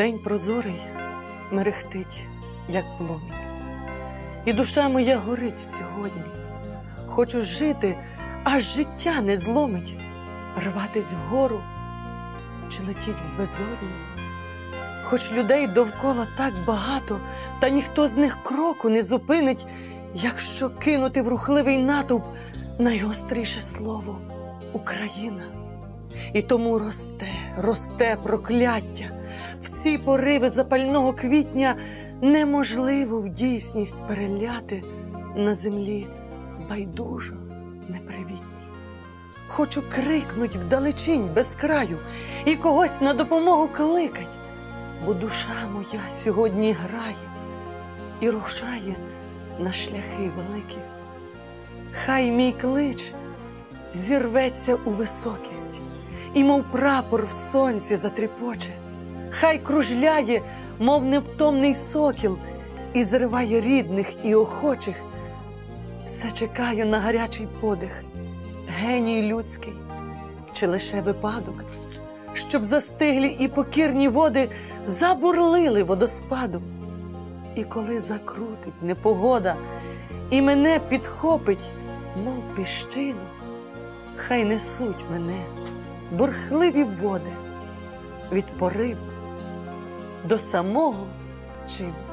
День прозорий мерехтить, як пломінь, і душа моя горить сьогодні. Хочу жити, аж життя не зломить, рватись вгору чи летіть в безодню. Хоч людей довкола так багато, та ніхто з них кроку не зупинить, якщо кинути в рухливий натовп найгостріше слово Україна. І тому росте, росте прокляття. Всі пориви запального квітня неможливо в дійсність переляти на землі байдужо непривітній. Хочу крикнуть вдалечінь без краю і когось на допомогу кликать, бо душа моя сьогодні грає і рушає на шляхи великі. Хай мій клич зірветься у високість і, мов прапор в сонці затріпоче, хай кружляє, мов невтомний сокіл, і зриває рідних і охочих. Все чекаю на гарячий подих, геній людський, чи лише випадок, щоб застиглі і покірні води забурлили водоспадом. І коли закрутить непогода і мене підхопить, мов піщину, хай несуть мене бурхливі води від пориву до самого чину.